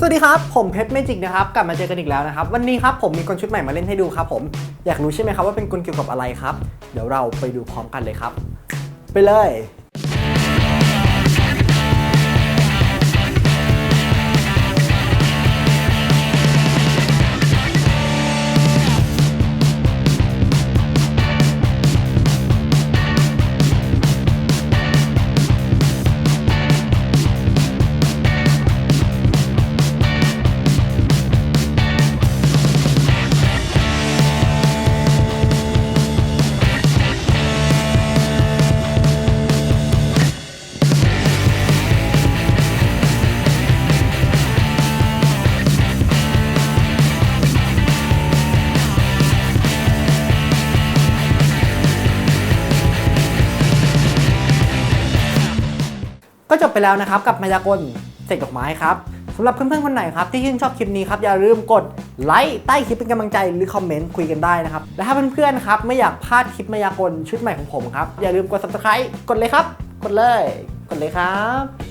สวัสดีครับ ผมเพชรเมจิกนะครับ กลับมาเจอกันอีกแล้วนะครับ วันนี้ครับผมมีกลชุดใหม่มาเล่นให้ดูครับผม อยากรู้ใช่ไหมครับว่าเป็นกลเกี่ยวกับอะไรครับ เดี๋ยวเราไปดูพร้อมกันเลยครับ ไปเลย ก็จบไปแล้วนะครับกับมายากลเสกดอกไม้ครับสำหรับเพื่อนๆคนไหนครับที่ชื่นชอบคลิปนี้ครับอย่าลืมกดไลค์ใต้คลิปเป็นกำลังใจหรือคอมเมนต์คุยกันได้นะครับและถ้าเพื่อนๆครับไม่อยากพลาดคลิปมายากลชุดใหม่ของผมครับอย่าลืมกด subscribe กดเลยครับ กดเลย กดเลยครับ